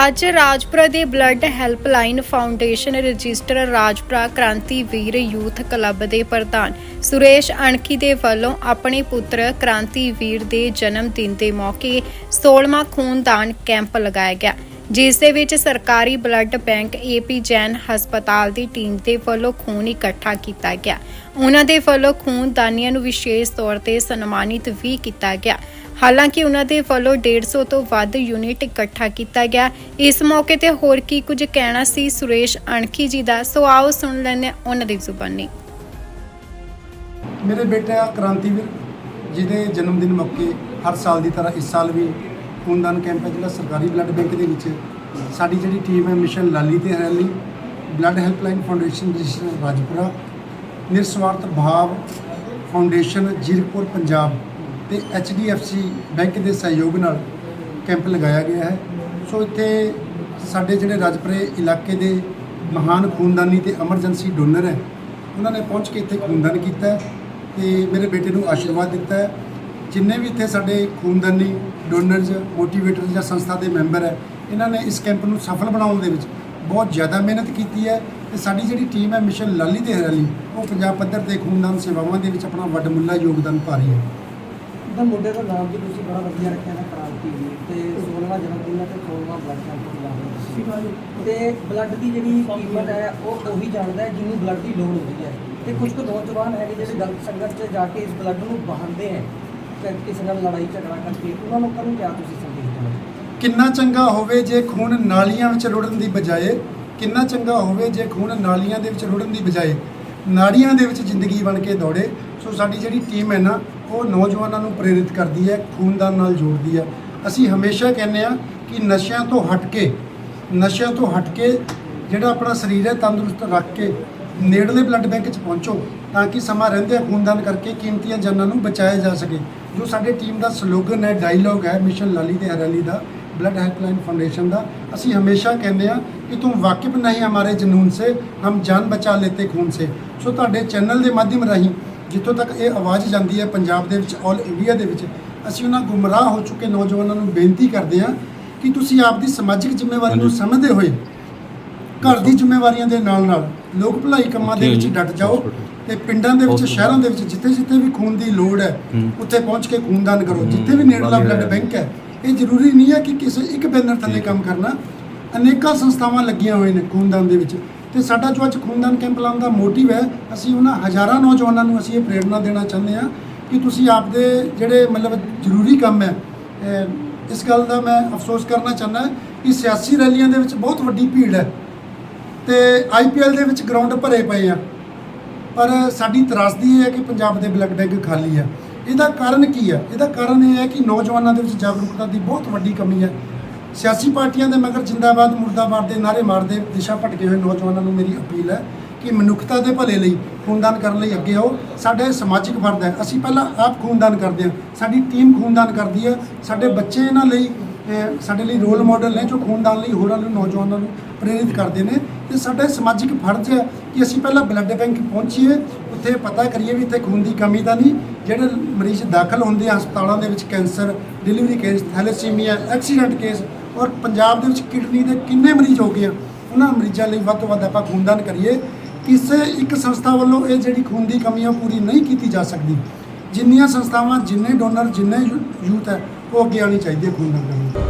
ਅੱਜ ਰਾਜਪੁਰਾ ਦੇ blood helpline foundation register Rajpura Krantiveer youth club ਦੇ ਪ੍ਰਧਾਨ ਸੁਰੇਸ਼ ਅਣਖੀ ਦੇ ਵੱਲੋਂ ਆਪਣੇ ਪੁੱਤਰ ਕ੍ਰਾਂਤੀਵੀਰ ਦੇ ਜਨਮ ਦਿਨ ਦੇ ਮੌਕੇ 16ਵਾਂ ਖੂਨਦਾਨ ਕੈਂਪ ਲਗਾਇਆ ਗਿਆ। ਜਿਸ ਦੇ ਵਿੱਚ ਸਰਕਾਰੀ ਬਲੱਡ ਬੈਂਕ ਏਪੀ ਜੈਨ ਹਸਪਤਾਲ ਦੀ ਟੀਮ ਦੇ ਵੱਲੋਂ ਖੂਨ ਇਕੱਠਾ ਕੀਤਾ ਗਿਆ। ਉਹਨਾਂ ਦੇ ਵੱਲੋਂ ਖੂਨਦਾਨੀਆਂ ਨੂੰ ਵਿਸ਼ੇਸ਼ ਤੌਰ ਤੇ ਸਨਮਾਨਿਤ ਵੀ ਕੀਤਾ ਗਿਆ। ਹਾਲਾਂਕਿ ਉਹਨਾਂ ਦੇ ਵੱਲੋਂ 150 ਤੋਂ ਵੱਧ ਯੂਨਿਟ ਇਕੱਠਾ ਕੀਤਾ ਗਿਆ। ਇਸ ਮੌਕੇ ਤੇ ਹੋਰ ਕੀ ਕੁਝ ਕਹਿਣਾ ਸੀ ਸੁਰੇਸ਼ ਅਣਖੀ ਜੀ ਦਾ, ਸੋ ਆਓ ਸੁਣ ਲੈਂਦੇ ਹਾਂ ਉਹਨਾਂ ਦੀ ਜ਼ੁਬਾਨੀ। ਮੇਰੇ ਬੇਟਾ ਕ੍ਰਾਂਤੀਵੀਰ ਜਿਹਦੇ ਜਨਮ ਦਿਨ ਮੌਕੇ ਹਰ ਸਾਲ ਦੀ ਤਰ੍ਹਾਂ ਇਸ ਸਾਲ ਵੀ ਖੂਨਦਾਨ ਕੈਂਪ ਹੈ ਜਿਹੜਾ ਸਰਕਾਰੀ ਬਲੱਡ ਬੈਂਕ ਦੇ ਵਿੱਚ। ਸਾਡੀ ਜਿਹੜੀ ਟੀਮ ਹੈ ਮਿਸ਼ਨ ਲਾਲੀ ਤੇ ਹਰਿਆਲੀ blood helpline foundation register Rajpura. ਨਿਰਸਵਾਰਥ ਭਾਵ ਫਾਊਂਡੇਸ਼ਨ ਜੀਰਕਪੁਰ, ਪੰਜਾਬ ਤੇ HDFC ਬੈਂਕ ਦੇ ਸਹਿਯੋਗ ਨਾਲ ਕੈਂਪ ਲਗਾਇਆ ਗਿਆ ਹੈ। ਸੋ ਇੱਥੇ ਸਾਡੇ ਜਿਹੜੇ ਰਾਜਪੁਰੇ ਇਲਾਕੇ ਦੇ ਮਹਾਨ ਖੂਨਦਾਨੀ ਤੇ ਐਮਰਜੈਂਸੀ ਡੋਨਰ ਹੈ, ਉਹਨਾਂ ਨੇ ਪਹੁੰਚ ਕੇ ਇੱਥੇ ਖੂਨਦਾਨ ਕੀਤਾ ਹੈ ਤੇ ਮੇਰੇ ਬੇਟੇ ਨੂੰ ਆਸ਼ੀਰਵਾਦ ਦਿੱਤਾ ਜਿੰਨੇ ਵੀ ਇੱਥੇ ਸਾਡੇ ਖੂਨਦਾਨੀ ਡੋਨਰਸ ਮੋਟੀਵੇਟਰ ਜਾਂ ਸੰਸਥਾ ਦੇ ਮੈਂਬਰ ਹੈ, ਇਹਨਾਂ ਨੇ ਇਸ ਕੈਂਪ ਨੂੰ ਸਫਲ ਬਣਾਉਣ ਦੇ ਵਿੱਚ ਬਹੁਤ ਜ਼ਿਆਦਾ ਮਿਹਨਤ ਕੀਤੀ ਹੈ ਤੇ ਸਾਡੀ ਜਿਹੜੀ ਟੀਮ ਹੈ ਮਿਸ਼ਨ ਲਾਲੀ ਤੇ ਹਰਿਆਲੀ ਉਹ ਪੰਜਾਬ ਪੱਧਰ ਤੇ ਖੂਨਦਾਨ ਸੇਵਾਵਾਂ ਦੇ ਵਿੱਚ ਆਪਣਾ ਵੱਡਮੁੱਲਾ ਯੋਗਦਾਨ ਪਾ ਰਹੀ ਹੈ। ਉਹਦਾ ਮੁੰਡੇ ਦਾ ਨਾਮ ਵੀ ਤੁਸੀਂ ਬੜਾ ਵਧੀਆ ਰੱਖਿਆ ਨਾ ਕ੍ਰਾਂਤੀ ਵੀ ਤੇ 16ਵਾਂ ਜਨਮ ਦਿਨ ਹੈ ਤੇ 16ਵਾਂ ਬਲੱਡ ਕੈਂਪ ਲਾ ਤੇ ਬਲੱਡ ਦੀ ਜਿਹੜੀ ਕੀਮਤ ਹੈ, ਉਹ ਉਹੀ ਜਾਣਦਾ ਹੈ ਜਿਹਨੂੰ ਬਲੱਡ ਦੀ ਲੋੜ ਹੁੰਦੀ ਹੈ। ਤੇ ਕੁਝ ਕੁ ਨੌਜਵਾਨ ਹੈਗੇ ਜਿਹੜੇ ਗਲਤ ਸੰਗਤ 'ਚ ਜਾ ਕੇ ਇਸ ਬਲੱਡ ਨੂੰ ਬਹਾਉਂਦੇ ਹੈ। ਕਿ ਕਿਸੇ ਨਾਲ ਲੜਾਈ ਝਗੜਾ ਕਰਕੇ ਉਹਨਾਂ ਲੋਕਾਂ ਨੂੰ ਕਿਆ ਤੁਸੀਂ ਸੰਦੇਸ਼ ਦੇਣਾ? ਕਿੰਨਾ ਚੰਗਾ ਹੋਵੇ ਜੇ ਖੂਨ ਨਾਲੀਆਂ ਵਿੱਚ ਰੁੜਨ ਦੀ ਬਜਾਏ, ਕਿੰਨਾ ਚੰਗਾ ਹੋਵੇ ਜੇ ਖੂਨ ਨਾਲੀਆਂ ਦੇ ਵਿੱਚ ਰੁੜਨ ਦੀ ਬਜਾਏ ਨਾੜੀਆਂ ਦੇ ਵਿੱਚ ਜ਼ਿੰਦਗੀ ਬਣ ਕੇ ਦੌੜੇ। ਸੋ ਸਾਡੀ ਜਿਹੜੀ ਟੀਮ ਹੈ ਨਾ, ਉਹ ਨੌਜਵਾਨਾਂ ਨੂੰ ਪ੍ਰੇਰਿਤ ਕਰਦੀ ਹੈ ਖੂਨਦਾਨ ਨਾਲ ਜੋੜਦੀ ਹੈ। ਅਸੀਂ ਹਮੇਸ਼ਾ ਕਹਿੰਦੇ ਆ ਕਿ ਨਸ਼ਿਆਂ ਤੋਂ ਹਟ ਕੇ, ਨਸ਼ਿਆਂ ਤੋਂ ਹਟ ਕੇ ਜਿਹੜਾ ਆਪਣਾ ਸਰੀਰ ਹੈ, ਤੰਦਰੁਸਤ ਰੱਖ ਕੇ ਨੇੜਲੇ ਬਲੱਡ ਬੈਂਕ 'ਚ ਪਹੁੰਚੋ ਤਾਂ ਕਿ ਸਮਾਂ ਰਹਿੰਦਿਆਂ ਖੂਨਦਾਨ ਕਰਕੇ ਕੀਮਤੀਆਂ ਜਾਨਾਂ ਨੂੰ ਬਚਾਇਆ ਜਾ ਸਕੇ। ਜੋ ਸਾਡੇ ਟੀਮ ਦਾ ਸਲੋਗਨ ਹੈ ਡਾਇਲੌਗ ਹੈ ਮਿਸ਼ਨ ਲਾਲੀ ਤੇ ਹਰਿਆਲੀ ਦਾ ब्लड हेल्पलाइन फाउंडेशन ਦਾ ਅਸੀਂ ਹਮੇਸ਼ਾ ਕਹਿੰਦੇ ਆ ਕਿ ਤੁਮ ਵਾਕਿਫ ਨਹੀਂ ਹਮਾਰੇ ਜਨੂਨ ਸੇ ਹਮ ਜਾਨ ਬਚਾ ਲੈਤੇ ਖੂਨ ਸੇ ਸੋ ਤੁਹਾਡੇ ਚੈਨਲ ਦੇ ਮਾਧਿਅਮ ਰਾਹੀਂ ਜਿੱਥੋਂ ਤੱਕ ਇਹ ਆਵਾਜ਼ ਜਾਂਦੀ ਹੈ ਪੰਜਾਬ ਦੇ ਵਿੱਚ ਆਲ ਇੰਡੀਆ ਦੇ ਵਿੱਚ ਅਸੀਂ ਉਹਨਾਂ ਗੁੰਮਰਾਹ ਹੋ ਚੁੱਕੇ ਨੌਜਵਾਨਾਂ ਨੂੰ ਬੇਨਤੀ ਕਰਦੇ ਆ ਕਿ ਤੁਸੀਂ ਆਪਦੀ ਸਮਾਜਿਕ ਜ਼ਿੰਮੇਵਾਰੀ ਨੂੰ ਸਮਝਦੇ ਹੋਏ ਘਰ ਦੀ ਜ਼ਿੰਮੇਵਾਰੀਆਂ ਦੇ ਨਾਲ ਨਾਲ ਲੋਕ ਭਲਾਈ ਕੰਮਾਂ ਦੇ ਵਿੱਚ ਡਟ ਜਾਓ ਤੇ ਪਿੰਡਾਂ ਦੇ ਵਿੱਚ ਸ਼ਹਿਰਾਂ ਦੇ ਵਿੱਚ ਜਿੱਥੇ ਜਿੱਥੇ ਵੀ ਖੂਨ ਦੀ ਲੋੜ ਹੈ ਉੱਥੇ ਪਹੁੰਚ ਕੇ ਖੂਨਦਾਨ ਕਰੋ। ਜਿੱਥੇ ਵੀ ਨੇੜਲਾ ਬਲੱਡ ਬੈਂਕ ਹੈ। ਇਹ ਜ਼ਰੂਰੀ ਨਹੀਂ ਹੈ ਕਿ ਕਿਸੇ ਇੱਕ ਬੈਨਰ ਥੱਲੇ ਕੰਮ ਕਰਨਾ। ਅਨੇਕਾਂ ਸੰਸਥਾਵਾਂ ਲੱਗੀਆਂ ਹੋਏ ਨੇ ਖੂਨਦਾਨ ਦੇ ਵਿੱਚ। ਤੇ ਸਾਡਾ ਜੋ ਅੱਜ ਖੂਨਦਾਨ ਕੈਂਪ ਲਾਉਣ ਦਾ ਮੋਟਿਵ ਹੈ ਅਸੀਂ ਉਹਨਾਂ ਹਜ਼ਾਰਾਂ ਨੌਜਵਾਨਾਂ ਨੂੰ ਅਸੀਂ ਇਹ ਪ੍ਰੇਰਣਾ ਦੇਣਾ ਚਾਹੁੰਦੇ ਹਾਂ ਕਿ ਤੁਸੀਂ ਆਪਦੇ ਜਿਹੜੇ ਮਤਲਬ ਜ਼ਰੂਰੀ ਕੰਮ ਹੈ ਇਸ ਗੱਲ ਦਾ ਮੈਂ ਅਫਸੋਸ ਕਰਨਾ ਚਾਹੁੰਦਾ ਕਿ ਸਿਆਸੀ ਰੈਲੀਆਂ ਦੇ ਵਿੱਚ ਬਹੁਤ ਵੱਡੀ ਭੀੜ ਹੈ। ਤੇ ਆਈਪੀਐਲ ਦੇ ਵਿੱਚ ਗਰਾਊਂਡ ਭਰੇ ਪਏ ਆ। ਪਰ ਸਾਡੀ ਤਰਾਸਦੀ ਇਹ ਹੈ ਕਿ ਪੰਜਾਬ ਦੇ ਬਲੱਡ ਬੈਂਕ ਖਾਲੀ ਆ। ਇਹਦਾ ਕਾਰਨ ਕੀ ਹੈ ਇਹਦਾ ਕਾਰਨ ਇਹ ਹੈ ਕਿ ਨੌਜਵਾਨਾਂ ਦੇ ਵਿੱਚ ਜਾਗਰੂਕਤਾ ਦੀ ਬਹੁਤ ਵੱਡੀ ਕਮੀ ਹੈ ਸਿਆਸੀ ਪਾਰਟੀਆਂ ਦੇ ਮਗਰ ਜਿੰਦਾਬਾਦ, ਮੁਰਦਾਬਾਦ ਦੇ ਨਾਰੇ ਮਾਰਦੇ ਦਿਸ਼ਾ ਭਟਕੇ ਹੋਏ ਨੌਜਵਾਨਾਂ ਨੂੰ ਮੇਰੀ ਅਪੀਲ ਹੈ ਕਿ ਮਨੁੱਖਤਾ ਦੇ ਭਲੇ ਲਈ ਖੂਨਦਾਨ ਕਰਨ ਲਈ ਅੱਗੇ ਆਓ। ਸਾਡੇ ਸਮਾਜਿਕ ਫਰਜ਼ ਹੈ। ਅਸੀਂ ਪਹਿਲਾਂ ਆਪ ਖੂਨਦਾਨ ਕਰਦੇ ਹਾਂ। ਸਾਡੀ ਟੀਮ ਖੂਨਦਾਨ ਕਰਦੀ ਹੈ। ਸਾਡੇ ਬੱਚੇ ਇਹਨਾਂ ਲਈ ਸਾਡੇ ਲਈ ਰੋਲ ਮਾਡਲ ਨੇ ਜੋ ਖੂਨਦਾਨ ਲਈ ਹੋਰਾਂ ਨੂੰ, ਨੌਜਵਾਨਾਂ ਨੂੰ ਪ੍ਰੇਰਿਤ ਕਰਦੇ ਨੇ। ਤੇ ਸਾਡਾ ਸਮਾਜਿਕ ਫਰਜ਼ ਹੈ ਕਿ ਅਸੀਂ ਪਹਿਲਾਂ ਬਲੱਡ ਬੈਂਕ ਪਹੁੰਚੀਏ, ਉੱਥੇ ਪਤਾ ਕਰੀਏ ਵੀ ਇੱਥੇ ਖੂਨ ਦੀ ਕਮੀ ਤਾਂ ਨਹੀਂ। ਜਿਹੜੇ ਮਰੀਜ਼ ਦਾਖਲ ਹੁੰਦੇ ਆ ਹਸਪਤਾਲਾਂ ਦੇ ਵਿੱਚ, cancer delivery case thalassemia accident case ਔਰ ਪੰਜਾਬ ਦੇ ਵਿੱਚ ਕਿਡਨੀ ਦੇ ਕਿੰਨੇ ਮਰੀਜ਼ ਹੋ ਗਏ ਆ, ਉਹਨਾਂ ਮਰੀਜ਼ਾਂ ਲਈ ਵੱਧ ਤੋਂ ਵੱਧ ਆਪਾਂ ਖੂਨਦਾਨ ਕਰੀਏ। ਕਿਸੇ ਇੱਕ ਸੰਸਥਾ ਵੱਲੋਂ ਇਹ ਜਿਹੜੀ ਖੂਨ ਦੀ ਕਮੀ ਆ, ਉਹ ਪੂਰੀ ਨਹੀਂ ਕੀਤੀ ਜਾ ਸਕਦੀ। ਜਿੰਨੀਆਂ ਸੰਸਥਾਵਾਂ, ਜਿੰਨੇ ਡੋਨਰ ਜਿੰਨੇ ਯੂਥ ਹੈ, ਉਹ ਅੱਗੇ ਆਉਣੀ ਚਾਹੀਦੀ ਹੈ ਖੂਨਦਾਨ ਕਰਨ